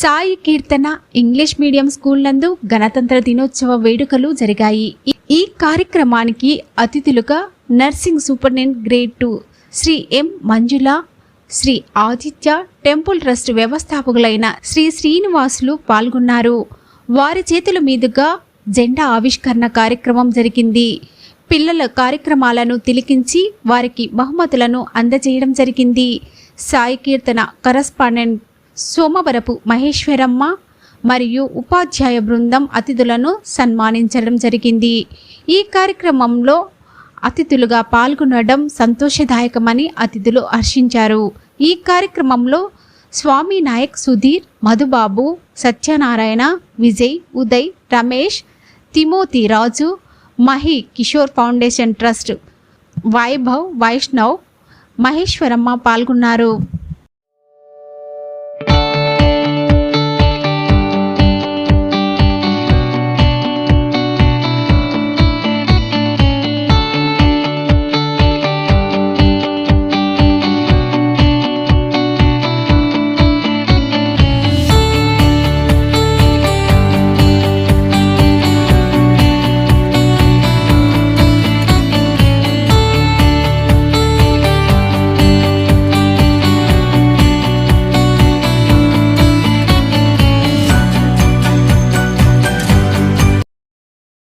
Sai Keerthana English medium school నందు గణతంత్ర దినోత్సవ వేడుకలు జరిగాయి. ఈ- ఈ కార్యక్రమానికి అతిథులుగా nursing superintendent grade two Shri M Manjula Shri Aditya temple trust వ్యవస్థాపకులైన Shri Srinivasulu పాల్గొన్నారు. వారి చేతుల మీదుగా జెండా ఆవిష్కరణ కార్యక్రమం జరిగింది. పిల్లల కార్యక్రమాలను తిలికించి వారికి బహుమతులను అందజేయడం జరిగింది. సాయి కీర్తన కరస్పాండెంట్ సోమవరపు మహేశ్వరమ్మ మరియు ఉపాధ్యాయ బృందం అతిథులను సన్మానించడం జరిగింది. ఈ కార్యక్రమంలో అతిథులుగా పాల్గొనడం సంతోషదాయకమని అతిథులు హర్షించారు. ఈ కార్యక్రమంలో Swami Nayak Sudheer Madhubabu Satyanarayana Vijay Uday Ramesh Timothy Raju Mahi Kishore foundation trust Vaibhav Vaishnav Maheshwaramma పాల్గొన్నారు.